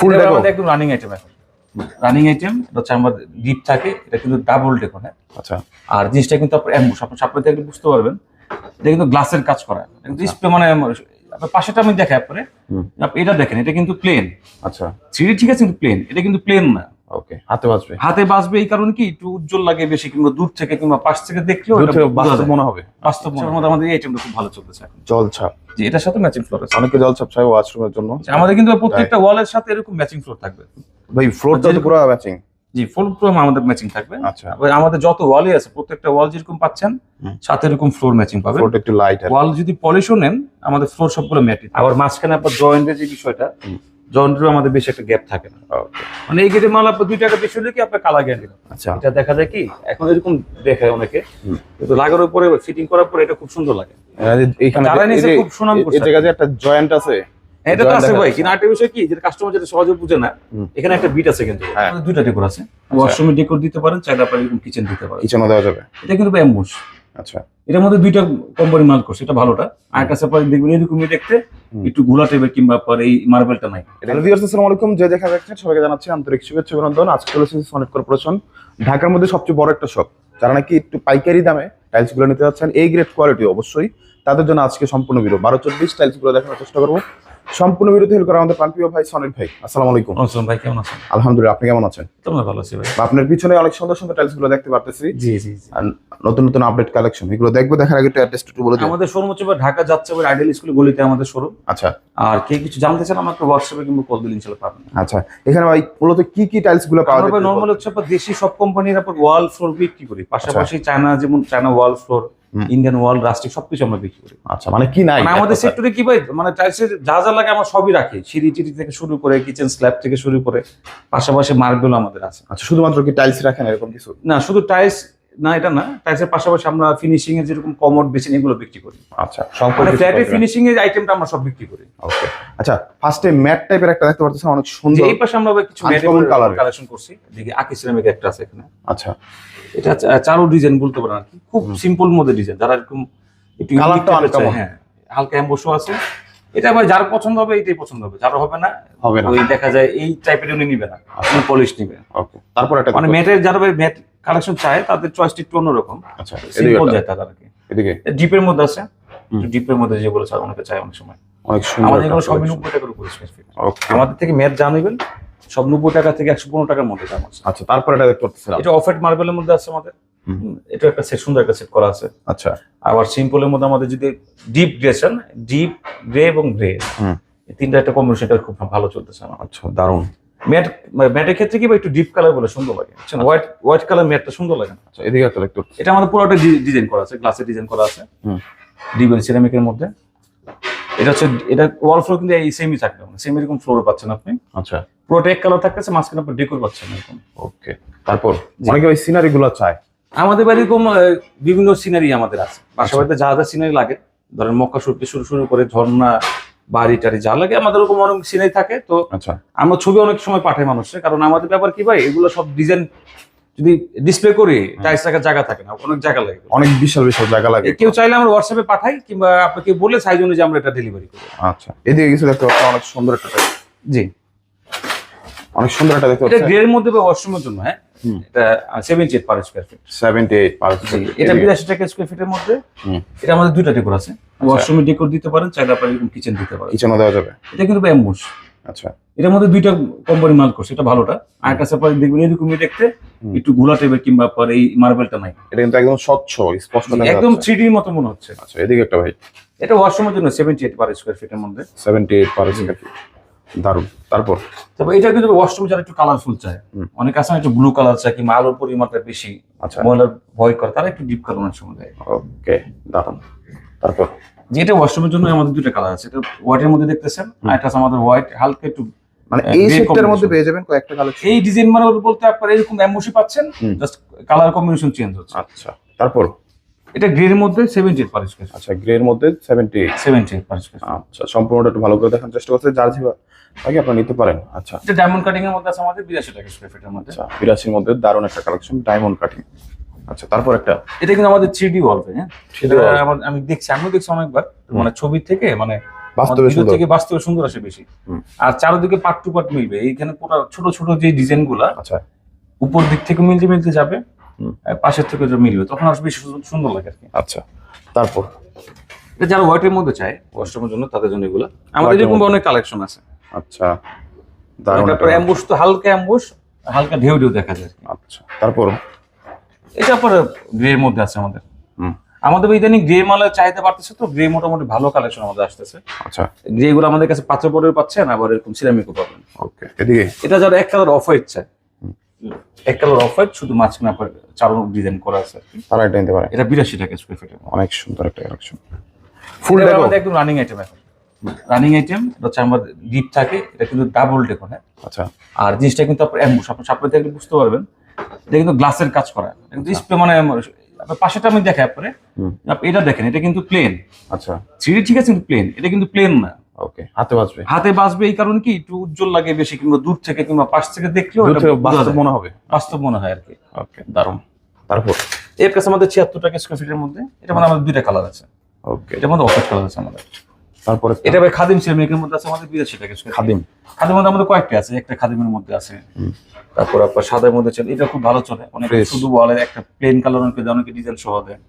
ফুল এটা ডেকো আমাদের একদম রানিং আইটেম এখন। রানিং আইটেম হচ্ছে আমার ডিপ থাকে এটা কিন্তু ডাবল ডেকো হ্যাঁ? আচ্ছা। আর জিনিসটা কিন্তু আপনার আপনার সাপ্লাই থেকে বুঝতে পারবেন এটা কিন্তু গ্লাসের কাজ করা। ডিসপ্লে মানে আপনার পাশেটা আমি দেখাই আপনারে। এটা দেখেন এটা কিন্তু প্লেন আচ্ছা। থ্রি ঠিক আছে কিন্তু প্লেন এটা কিন্তু প্লেন না। ওকে হাতে বাজবে হাতে বাঁচবে এই কারণে কি একটু উজ্জ্বল লাগে বেশি কিংবা দূর থেকে কিংবা পাশ থেকে দেখলেও বাস্তব মনে হবে। বাস্তব মনে হয় আমাদের এই আইটেমটা খুব ভালো চলতেছে এখন। জল ছাপ। যে এটার সাথে ম্যাচিং ফ্লোর আছে। অনেকে জল ছাপ চাই ওয়াশরুমের জন্য। আমাদের কিন্তু প্রত্যেকটা ওয়ালের সাথে এরকম ম্যাচিং ফ্লোর থাকবে। ভাই ফ্লোরটা তো পুরো ম্যাচিং জি ফুল পুরো আমাদের ম্যাচিং থাকবে। আচ্ছা। আমাদের যত ওয়ালই আছে প্রত্যেকটা ওয়াল যেরকম পাচ্ছেন সাথে এরকম ফ্লোর ম্যাচিং পাবেন। ফ্লোরটা একটু লাইট ওয়াল যদি পলিশও নেন আমাদের ফ্লোর সবগুলো ম্যাটি আবার মাঝখানে আপনার জয়েন্টের যে বিষয়টা হুম। আমাদের বেশি একটা গ্যাপ থাকে না। মানে এই গেটের মাল আপনার দুই টাকা বেশি হলে কি আপনার কালার গ্যারান্টি আচ্ছা। এটা দেখা যায় কি এখন এরকম দেখায় অনেকে। কিন্তু লাগার উপরে ফিটিং করার পরে এটা খুব সুন্দর লাগে। এইখানে যারা যে- নিচে এই যে- খুব সুনাম করছে। যে একটা জয়েন্ট আছে এটা তো আছে ভাই। কিন্তু আরেকটা বিষয় কি যেটা কাস্টমার যেটা সহজে বুঝে না এখানে একটা বিট আছে কিন্তু। হ্যাঁ। দুইটা ডেকোর আছে। ওয়াশরুমে ডেকোর দিতে পারেন চাইলে আপনার এরকম কিচেন দিতে পারেন। কিচেনও দেওয়া যাবে। এটা কিন্তু আচ্ছা। এটার মধ্যে দুইটা কোম্পানি মাল করছে এটা ভালোটা। আর কাছে পরে দেখবেন এরকমই দেখতে একটু ঘোলা টাইপের কিংবা পরে এই মার্বেলটা নাই। হ্যালো ভিউয়ার্স আসসালামু আলাইকুম। যে দেখা যাচ্ছে। সবাইকে জানাচ্ছি আন্তরিক শুভেচ্ছা অভিনন্দন। আজকে চলেছে সনেট কর্পোরেশন ঢাকার মধ্যে সবচেয়ে বড় একটা শপ। যারা নাকি একটু পাইকারি দামে টাইলসগুলো নিতে যাচ্ছেন এই গ্রেড কোয়ালিটি অবশ্যই। তাদের জন্য আজকে সম্পূর্ণ ভিডিও বারো চব্বিশ টাইলসগুলো দেখানোর চেষ্টা করব। সম্পূর্ণ ভিডিওতে হেল্প করা আমাদের প্রান্তীয় ভাই সনেট ভাই। আসসালামু আলাইকুম। নমস্কার ভাই কেমন আছেন? আলহামদুলিল্লাহ আপনি কেমন আছেন? তোমরা ভালো আছি ভাই। বা আপনার পিছনে অনেক সুন্দর সুন্দর টাইলসগুলো দেখতে পারতেছি। জি জি আর নতুন নতুন আপডেট কালেকশন এগুলো দেখব দেখার আগে একটু অ্যাড্রেস একটু বলে দিন আমাদের শোরুম হচ্ছে ঢাকা যাচ্ছে ভাই আইডিয়াল স্কুল গলিতে আমাদের শোরুম আচ্ছা। আর কে কিছু জানতে চান আমাকে হোয়াটসঅ্যাপে কিংবা কল দিলে ইনশাআল্লাহ পাবেন। আচ্ছা। এখানে ভাই মূলত কি কি টাইলসগুলো পাওয়া যায় নর্মাল হচ্ছে আপনার দেশি সব কোম্পানির আপনার ওয়াল ফ্লোর বিক্রি করি। পাশাপাশি চায়না যেমন China wall floor. Indian world রাষ্ট্রিক সবকিছু আমরা বিক্রি করি। আচ্ছা মানে কি নাই? মানে আমাদের সেক্টরে কি ভাই? মানে টাইলসের যা যা লাগে আমরা সবই রাখি। সিঁড়ি টিড়ি থেকে শুরু করে কিচেন স্ল্যাব থেকে শুরু করে। পাশাপাশি মার্বেল আমাদের আছে। আচ্ছা শুধুমাত্র কি টাইলস রাখেন এরকম কিছু? না শুধু টাইলস না এটা না। টাইলসের পাশাপাশি আমরা ফিনিশিং এর যেরকম কমোড বেসিন এগুলো বিক্রি করি। আচ্ছা মানে ফ্ল্যাটের ফিনিশিং এর আইটেমটা আমরা সব বিক্রি করি। ওকে আচ্ছা ফার্স্টে ম্যাট টাইপের একটা দেখতে পাচ্ছেন অনেক সুন্দর। এই পাশে আমরা কিছু Uncommon colour। কালেকশন করছি। দেখি আকি সিরামিক একটা আছে এখানে। আচ্ছা। এটা চারু ডিজাইন বলতে পারেন আর কি। খুব সিম্পল মধ্যে ডিজাইন যারা এরকম একটু Colour unique টা type এর চায়, uncommon। হ্যাঁ। হালকা এমবসও আছে। এটা ভাই যার পছন্দ হবে এইটাই পছন্দ হবে। যার হবে না হবে না। ওই দেখা যায় এই টাইপের উনি নিবে না। উনি পলিশ নিবে। ওকে। তারপর একটা মানে ম্যাটের যারা ভাই ম্যাট কালেকশন চায় তাদের চয়েসটা একটু অন্যরকম। আচ্ছা সিম্পল যায় তাদের আর কি। এদিকে। ডিপের মধ্যে আছে ডিপের মধ্যে যেগুলো চায় অনেকে চায় অনেক সময়। অনেক সময় আমাদের এগুলো সবই। নব্বই টাকার উপরে আমাদের থেকে ম্যাট জানাবেন সব নব্বই টাকা থেকে একশো পনেরো টাকার মধ্যে দাম আছে। আচ্ছা তারপর এটা দেখতে পাচ্ছিলাম এটা অফেট মার্বেলের মধ্যে আছে আমাদের। এটা একটা সেট সুন্দর একটা সেট করা আছে। আচ্ছা। আবার সিম্পলের মধ্যে আমাদের যদি ডিপ গ্রেশন ডিপ গ্রে এবং গ্রে। এই তিনটা একটা কম্বিনেশনটা খুব ভালো চলতেছে আমার। আচ্ছা দারুণ। ম্যাট ম্যাটের ক্ষেত্রে কি একটু ডিপ কালার বলে সুন্দর লাগে? হোয়াইট হোয়াইট কালার ম্যাটটা সুন্দর লাগে না? আচ্ছা এদিকে একটা পাচ্ছি। এটা আমাদের পুরোটা ডিজাইন করা আছে গ্লাসের ডিজাইন করা আছে। হুম। ডিবেল সিরামিকের মধ্যে। এটা হচ্ছে এটা ওয়াল ফ্লোর কিন্তু এই সেমই থাকবে সেম এরকম ফ্লোর পাচ্ছেন আপনি। আচ্ছা। পুরোটা এক কালার থাকতেছে মাঝখানে আপনি ডেকোর পাচ্ছেন এরকম। ওকে তারপর? অনেকে ওই সিনারি গুলো চায়। আমাদের বাড়ি এরকম আহ, বিভিন্ন সিনারি আমাদের আছে। বাসা বাড়িতে যা যা সিনারি লাগে ধরেন মক্কা শুরু শুরু শুরু করে ঝর্ণা বাড়ি টাড়ি যা লাগে আমাদের ওরকম অনেক সিনারি থাকে। তো আচ্ছা। আমরা ছবি অনেক সময় পাঠাই মানুষের কারণ আমাদের ব্যাপার কি ভাই এগুলো সব ডিজাইন যদি ডিসপ্লে করি টাইলস রাখার জায়গা থাকে না অনেক জায়গা লাগে। অনেক বিশাল বিশাল জায়গা লাগে। কেউ চাইলে আমরা হোয়াটসঅ্যাপে পাঠাই কিংবা আপনাকে বলে সাইজ অনুযায়ী আমরা এটা ডেলিভারি করি। আচ্ছা। এদিকে কিছু দেখতে পাচ্ছি অনেক সুন্দর একটা জি। অনেক সুন্দর একটা দেখতে এটা পাচ্ছি। গ্রের মধ্যে বা ওয়াশরুমের জন্য হ্যাঁ। এটা seventy eight per square feet seventy eight per এটা বিরাশি টাকা স্কোয়ার ফিটের মধ্যে। এটা আমাদের দুইটা ডেকোর আছে। ওয়াশরুমে ডেকোর দিতে পারেন চাইলে আপনার এরকম কিচেন দিতে পারেন। কিচেনও দেওয়া যাবে। এটা কিন্তু আচ্ছা। এটার মধ্যে দুইটা কোম্পানি মাল করছে এটা ভালোটা। আর কাছে পরে দেখবেন এরকমই দেখতে। একটু ঘোলা টাইপের কিংবা পরে এই মার্বেলটা নাই। এটা কিন্তু একদম স্বচ্ছ স্পষ্ট একদম। থ্রি ডির মতো মনে হচ্ছে। আচ্ছা এদিকে একটা ভাই। এটা ওয়াশরুমের জন্য সেভেন্টি এইট পার স্কোয়ার ফিটের মধ্যে। Seventy eight per square feet দারুণ। তারপর? তবে এটা কিন্তু ওয়াশরুম যারা একটু কালারফুল চায়। অনেক আছে একটু ব্লু কালার চায় কিংবা আলোর পরিমাণটা বেশি। আচ্ছা। ময়লার ভয় করে তারা একটু ডিপ কালার অনেক সময় দেয়। ওকে দারুণ। তারপর? যেটা ওয়াশরুমের জন্য আমাদের দুটো কালার আছে। এটা হোয়াইটের মধ্যে দেখতেছেন আর একটা আমাদের হোয়াইট হালকা একটু মানে এই grey মধ্যে পেয়ে যাবেন কয়েকটা কালেকশন এই ডিজাইন মানে বলতে আপনার এরকম এমোশি পাচ্ছেন জাস্ট কালার কম্বিনেশন চেঞ্জ হচ্ছে। আচ্ছা। তারপর? এটা গ্রের মধ্যে সেভেন্টি এইট পার স্কোয়ার আচ্ছা গ্রে এর মধ্যে seventy eight seventy eight per square আচ্ছা সম্পূর্ণটা একটু ভালো করে দেখার চেষ্টা করতে যার জিবা আগে আপনারা নিতে পারেন। আচ্ছা। এটা ডায়মন্ড কাটিং এর মধ্যে আছে আমাদের বিরাশি টাকা স্কোয়ার ফিটের মধ্যে। আচ্ছা বিরাশির মধ্যে দারুণ একটা কালেকশন ডায়মন্ড কাটিং আচ্ছা তারপর একটা এটা কিন্তু আমাদের থ্রি ডি ওয়াল হ্যাঁ? 3D। আমার- আমি দেখছি আমিও দেখছি অনেকবার। মানে ছবি থেকে মানে বাস্তবে সুন্দর। থেকে বাস্তবে সুন্দর আসে বেশি। আর চারদিকে পার্ট টু পার্ট মিলবে। এইখানে পুরো ছোট ছোট যে ডিজাইনগুলা আচ্ছা। উপর দিক থেকে মিলতে মিলতে যাবে। পাশের থেকে যে মিলবে তখন আর বেশি সুন্দর- লাগে আর কি। আচ্ছা তারপর? এটা যারা হোয়াইটের মধ্যে চায় ওয়াশরুমের জন্য তাদের জন্য এগুলো। আমাদের এরকম অনেক কালেকশন আছে। আচ্ছা দারুণ তারপর অ্যাম্বুশ তো হালকা অ্যাম্বুশ হালকা ঢেউ ঢেউ দেখা যায় আচ্ছা তারপর? এটা পরে গ্রে মধ্যে আছে আমাদের। হুম। আমাদের ইদানিং গ্রে মালের চাহিদা বাড়তেছে তো গ্রে মোটামুটি ভালো কালেকশন আমাদের আসতেছে। আচ্ছা। গ্রে গুলো আমাদের কাছে পাত্র পরেও পাচ্ছেন আবার এরকম সিরামিকও পাবেন। ওকে এদিকে? এটা যারা এক কালার অফ হোয়াইট চায়। এক কালার অফ হোয়াইট শুধু মাঝখানে আপনার চারো ডিজাইন করা আছে। তারা এটা নিতে পারে। এটা বিরাশি টাকা স্কোয়ার ফিট অনেক সুন্দর একটা কালেকশন ফুল এটা একদম রানিং আইটেম এখন। রানিং আইটেম এটা হচ্ছে আমার ডিপ থাকে এটা কিন্তু ডাবল ডেকো হ্যাঁ আচ্ছা। আর জিনিসটা কিন্তু আপনার অ্যাম্বুশ আপনার সাপড়ে দেখলে বুঝতে পারবেন। এটা কিন্তু গ্লাসের কাজ করা। কিন্তু মানে আপনার পাশেটা আমি দেখাই আপনারে। এটা দেখেন এটা কিন্তু প্লেন আচ্ছা। থ্রি ঠিক আছে কিন্তু প্লেন এটা কিন্তু প্লেন না। ওকে হাতে বাজবে হাতে বাঁচবে এই কারণে কি একটু উজ্জ্বল লাগে বেশি কিংবা দূর থেকে কিংবা পাশ থেকে দেখলেও বাস্তব মনে হবে? বাস্তব মনে হয় আর কি। ওকে দারুণ। তারপর? এর কাছে আমাদের ছিয়াত্তর টাকা স্কোয়ার ফিটের মধ্যে এটা মানে আমাদের দুইটা কালার আছে। ওকে মধ্যে অফার কালার আছে আমাদের। তারপরে? এটা ভাই খাদিম সিরামিকের মধ্যে আছে আমাদের বিরাশি টাকা স্কোয়ার খাদিম? খাদিমের মধ্যে আমাদের কয়েকটা আছে একটা খাদিমের মধ্যে আছে। তারপর আপনার সাদার মধ্যে চলে এটা খুব ভালো চলে। অনেক শুধু বলে একটা প্লেন কালার অনেকে ডিজাইন সহ দেয়।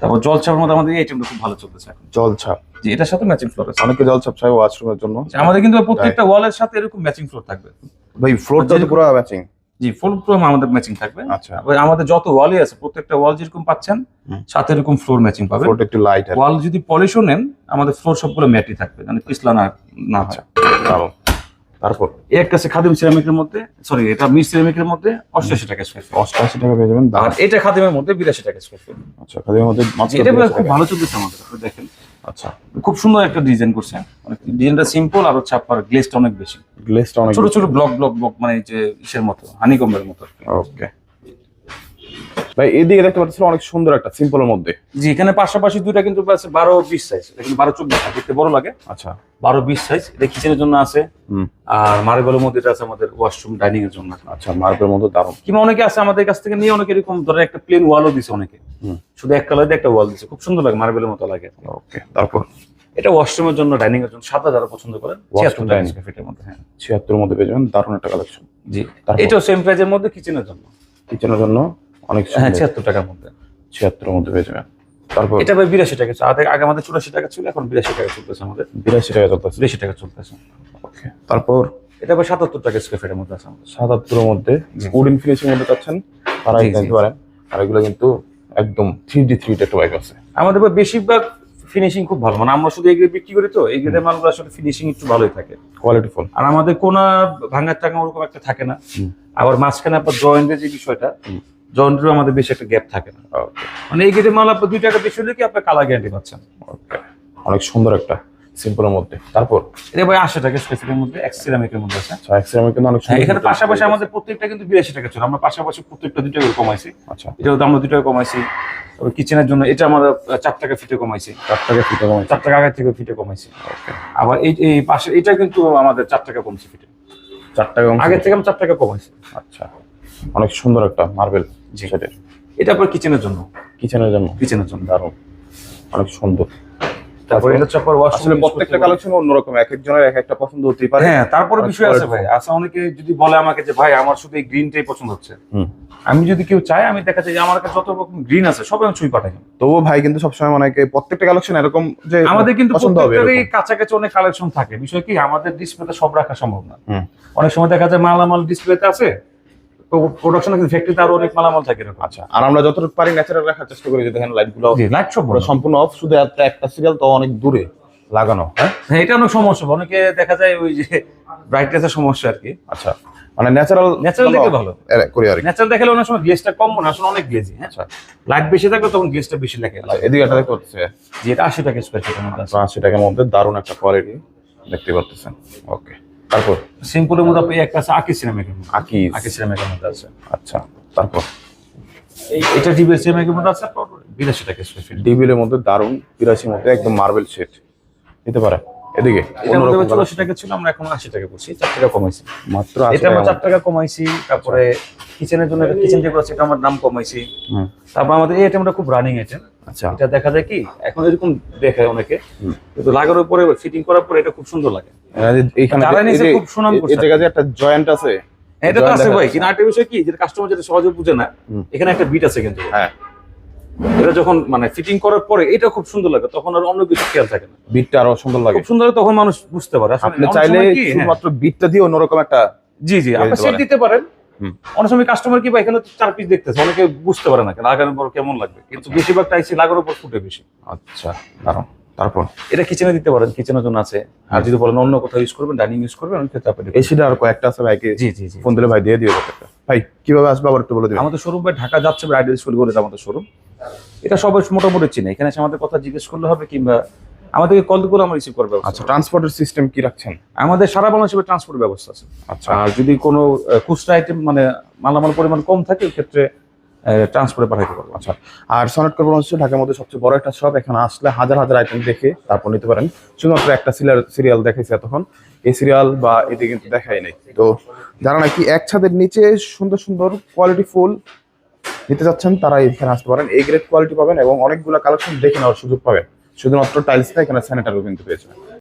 তারপর জলছাপের মধ্যে আমাদের এই আইটেমটা খুব ভালো চলতেছে এখন। জল ছাপ। যে এটার সাথে ম্যাচিং ফ্লোর আছে। অনেকে জল ছাপ চাই ওয়াশরুমের জন্য। আমাদের কিন্তু প্রত্যেকটা ওয়ালের সাথে এরকম ম্যাচিং ফ্লোর থাকবে। ভাই ফ্লোরটা তো পুরো ম্যাচিং জি ফুল পুরো আমাদের ম্যাচিং থাকবে। আচ্ছা। আমাদের যত ওয়ালই আছে প্রত্যেকটা ওয়াল যেরকম পাচ্ছেন সাথে এরকম ফ্লোর ম্যাচিং পাবে একটু লাইট ওয়াল যদি পলিশও নেন আমাদের ফ্লোর সবগুলো ম্যাটই থাকবে মানে পিছলা না না আচ্ছা হয় দারুণ। তারপর এই একটা আছে খাদিম সিরামিকের মধ্যে সরি এটা মিস সিরামিকের মধ্যে অষ্টআশি টাকা স্কোয়ার ফিট অষ্টআশি টাকা পেয়ে যাবেন আর এটা খাদিমের মধ্যে বিরাশি টাকা স্কোয়ার ফিট আচ্ছা খাদিমের মধ্যে এটা খুব ভালো চলতেছে আমাদের আপনি দেখেন। আচ্ছা। খুব সুন্দর একটা ডিজাইন করছে। অনেক ডিজাইনটা সিম্পল আর হচ্ছে আপনার গ্লেসটা অনেক বেশি। গ্লেসটা অনেক ছোট ছোট ব্লক ব্লক ব্লক মানে যে ইসের মতো হানিকম্বের মতো। ওকে ভাই এদিকে দেখতে পাচ্ছেন অনেক সুন্দর একটা সিম্পলের মধ্যে। জি এখানে পাশাপাশি দুইটা কিন্তু আছে বারো বিশ সাইজ কিন্তু বারো চব্বিশ দেখতে বড় লাগে। আচ্ছা। বারো বিশ সাইজ এটা কিচেনের জন্য আছে। আর মার্বেলের মধ্যে এটা আছে আমাদের ওয়াশরুম ডাইনিং এর জন্য। আচ্ছা মার্বেলের মধ্যে দারুণ। কিংবা অনেকে আছে আমাদের কাছ থেকে নিয়ে অনেকে এরকম ধরে একটা প্লেন ওয়ালও দিছে অনেকে। শুধু এক কালার দিয়ে একটা ওয়াল দিছে খুব সুন্দর লাগে মার্বেলের মতো লাগে। ওকে তারপর? এটা ওয়াশরুমের জন্য ডাইনিং এর জন্য সাদা যারা পছন্দ করেন। ছিয়াত্তর dining। ফিটের মধ্যে হ্যাঁ। ছিয়াত্তর মধ্যে পেয়ে যাবেন দারুণ একটা কালেকশন জি? এটাও সেম প্রাইজের মধ্যে কিচেনের জন্য। কিচেনের জন্য? অনেক হ্যাঁ ছিয়াত্তর টাকার মধ্যে। ছিয়াত্তরের মধ্যে পেয়ে যাবেন। তারপর এটা ভাই বিরাশি টাকা আগে আগে আমাদের চুরাশি টাকা ছিল এখন বিরাশি টাকা চলতেছে আমাদের। বিরাশি টাকা চলতেছে। বিরাশি টাকা চলতেছে। ওকে তারপর? এটা ভাই সাতাত্তর টাকা স্কোয়ার ফিটের মধ্যে আছে আমাদের। সাতাত্তরের মধ্যে। উডেন ফিনিশিং মধ্যে চাচ্ছেন তারা জি, এটা জি, নিতে পারেন আর এগুলো কিন্তু একদম থ্রি ডি থ্রি একটা বাইক আছে। আমাদের ভাই বেশিরভাগ ফিনিশিং খুব ভালো। মানে আমরা শুধু গ্রেড বিক্রি করি তো এই গ্রেডের মালগুলো আসলে ফিনিশিং একটু ভালোই থাকে। কোয়ালিটি ফুল আর আমাদের কোনা ভাঙার টাকা ওরকম একটা থাকে না। আবার মাঝখানে আপনার জয়েন্টের যে বিষয়টা হুম। আমাদের বেশি একটা গ্যাপ থাকে না। মানে এই গেটের মাল আপনার দুই টাকা বেশি হলে কি আপনার কালার গ্যারান্টি পাচ্ছেন? অনেক সুন্দর একটা সিম্পলের মধ্যে। তারপর? এটা ভাই আশি টাকা ফিটের মধ্যে এক্স সিরামিকের মধ্যে আছে। আচ্ছা এক্সট্রা কিন্তু অনেক হ্যাঁ সুন্দর এখানে পাশাপাশি আমাদের প্রত্যেকটা কিন্তু বিরাশি টাকা ছিল আমরা পাশাপাশি প্রত্যেকটা দুই টাকা করে কমাইছি। আচ্ছা। এটাও তো আমরা দুই টাকা কমাইছি। তারপর কিচেনের জন্য এটা আমরা চার টাকা ফিটে কমাইছি। চার টাকা ফিতে কম চার টাকা আগের থেকে ফিটে কমাইছি। আবার এই এই পাশে এটা কিন্তু আমাদের চার টাকা কমছে ফিটে চার টাকা আগের থেকে আমরা চার টাকা কমাইছি। আচ্ছা। অনেক সুন্দর একটা মার্বেল জি। সেটের। এটা আপনার কিচেনের জন্য? কিচেনের জন্য। কিচেনের জন্য। দারুণ। অনেক সুন্দর। তারপর এটা হচ্ছে আপনার আসলে প্রত্যেকটা কালেকশন অন্যরকম এক একজনের এক একটা পছন্দ হতেই পারে। হ্যাঁ তারপরে বিষয় আছে ভাই। আচ্ছা অনেকে যদি বলে আমাকে যে ভাই আমার শুধু এই গ্রিনটাই পছন্দ হচ্ছে। আমি যদি কেউ চায় আমি দেখা যায় যে আমার কাছে যত রকম গ্রিন আছে সব আমি ছুঁই পাঠাই। তবুও ভাই কিন্তু সবসময় মানে প্রত্যেকটা কালেকশন এরকম যে আমাদের কিন্তু পছন্দ হবে প্রত্যেকটারই। কাছাকাছি অনেক কালেকশন থাকে। বিষয় কি আমাদের ডিসপ্লেতে সব রাখা সম্ভব না। অনেক সময় দেখা যায় মালামাল ডিসপ্লেতে আছে প্রোডাকশনে কিন্তু ফ্যাক্টরিতে আরও অনেক মালামাল থাকে এরকম। আচ্ছা আর আমরা যতটুকু পারি ন্যাচারাল রাখার চেষ্টা করি যে দেখেন লাইটগুলো জি লাইট সম্পূর্ণ অফ শুধু একটা সিরিয়াল তো অনেক দূরে লাগানো হ্যাঁ? হ্যাঁ এটা অনেক সমস্যা। অনেকে দেখা যায় ওই যে ব্রাইটনেসের সমস্যা আর কি। আচ্ছা মানে ন্যাচারাল Natural দেখলে ভালো। করি আর ন্যাচারাল দেখালে অনেক সময় কম মনে আসলে অনেক গ্লেজি হ্যাঁ? আচ্ছা। লাইট বেশি থাকলে তখন বেশি লাগে। আচ্ছা, এদিকে দেখতে যে এটা আশি টাকা স্কোয়ার ফিটের মধ্যে আশি টাকার মধ্যে দারুণ একটা কোয়ালিটি দেখতে পাচ্ছেন ওকে তারপর? সিম্পলের মধ্যে একটা আছে আকি সিনেমাকের মধ্যে। আকি আকি সিনেমাকের মধ্যে আছে। আচ্ছা তারপর? এটা ডিবি সিনেমাকের মধ্যে আছে বিরাশি টাকা স্কোয়ার ফিট ডিবিলের মধ্যে দারুণ তিরাশির মধ্যে একদম মার্বেল সেট নিতে পারে এদিকে চুরাশি টাকা ছিল আমরা এখন আশি টাকা করছি চার টাকা কমাইছি। মাত্র এটা আমরা চার টাকা কমাইছি তারপরে কিচেনের জন্য কিচেন যেগুলো আছে এটা আমার দাম কমাইছি। তারপর আমাদের এই আইটেমটা খুব রানিং আইটেম আচ্ছা। এটা দেখা যায় কি এখন এরকম দেখায় অনেকে কিন্তু লাগানোর পরে ফিটিং করার পরে এটা খুব সুন্দর লাগে। এরা এইখানে যারা যে- নিচে এই যে- খুব সুনাম এই- করছে। এই জায়গায় যে একটা জয়েন্ট আছে। এটা তো আছে ভাই কিন্তু আরেকটা বিষয় কি যেটা কাস্টমার যেটা সহজে বুঝে না এখানে একটা বিট আছে কিন্তু। হ্যাঁ। এটা যখন মানে ফিটিং করার পরে এটা খুব সুন্দর লাগে তখন আর অন্য কিছু খেয়াল থাকে না। বিটটা আরও সুন্দর লাগে। খুব সুন্দর তখন মানুষ বুঝতে পারে। আপনি চাইলে হ্যাঁ। শুধুমাত্র বিটটা দিয়ে অন্যরকম একটা জি জি আপনি দিতে সেট পারেন। দিতে পারেন। অনেক সময় কাস্টমার কি বা এখানে চার পিস দেখতেছে অনেকে বুঝতে পারে না লাগানোর পর কেমন লাগবে? কিন্তু বেশিরভাগ টাইসি লাগানোর পর ফুটে বেশি। আচ্ছা দাঁড়াও। তারপর? এটা কিচেনে দিতে পারেন কিচেনের জন্য আছে। আর যদি বলেন অন্য কোথাও ইউজ করবেন ডাইনিং ইউজ করবেন অনেক ক্ষেত্রে আপনি এসিটা আর কয়েকটা আছে ভাইকে জি জি জি। ফোন দিলে ভাই দিয়ে দিও ব্যাপারটা। ভাই কীভাবে আসবে আবার একটু বলে দিবেন। আমাদের শোরুম ভাই ঢাকা যাচ্ছে ব্রাইডাল স্কুল বলে আমাদের শোরুম এটা সবাই মোটামুটি চিনে। এখানে এসে আমাদের কথা জিজ্ঞেস করলে হবে কিংবা আমাদেরকে কল করে আমরা রিসিভ করবে আচ্ছা ট্রান্সপোর্টের সিস্টেম কি রাখছেন? আমাদের সারা বাংলাদেশে ট্রান্সপোর্ট ব্যবস্থা আছে। আচ্ছা। আর যদি কোনো খুচরা আইটেম মানে মালামাল পরিমাণ কম থাকে ক্ষেত্রে ট্রান্সপোর্টে পাঠাতে পারব। আচ্ছা আর সনেট কর্পোরেশন হচ্ছে ঢাকার মধ্যে সবচেয়ে বড় একটা শপ এখানে আসলে হাজার হাজার আইটেম দেখে তারপর নিতে পারেন। শুধুমাত্র একটা সিরিয়াল সিরিয়াল দেখাইছে এতক্ষণ। এই সিরিয়াল বা এটি কিন্তু দেখাই নাই। তো যারা নাকি এক ছাদের নিচে সুন্দর সুন্দর কোয়ালিটি ফুল নিতে চাচ্ছেন, তারা এখানে আসতে পারেন। এই গ্রেড কোয়ালিটি পাবেন এবং অনেকগুলো কালেকশন দেখে নেওয়ার সুযোগ পাবেন। শুধুমাত্র টাইলস না এখানে স্যানিটারিও কিন্তু পেয়েছে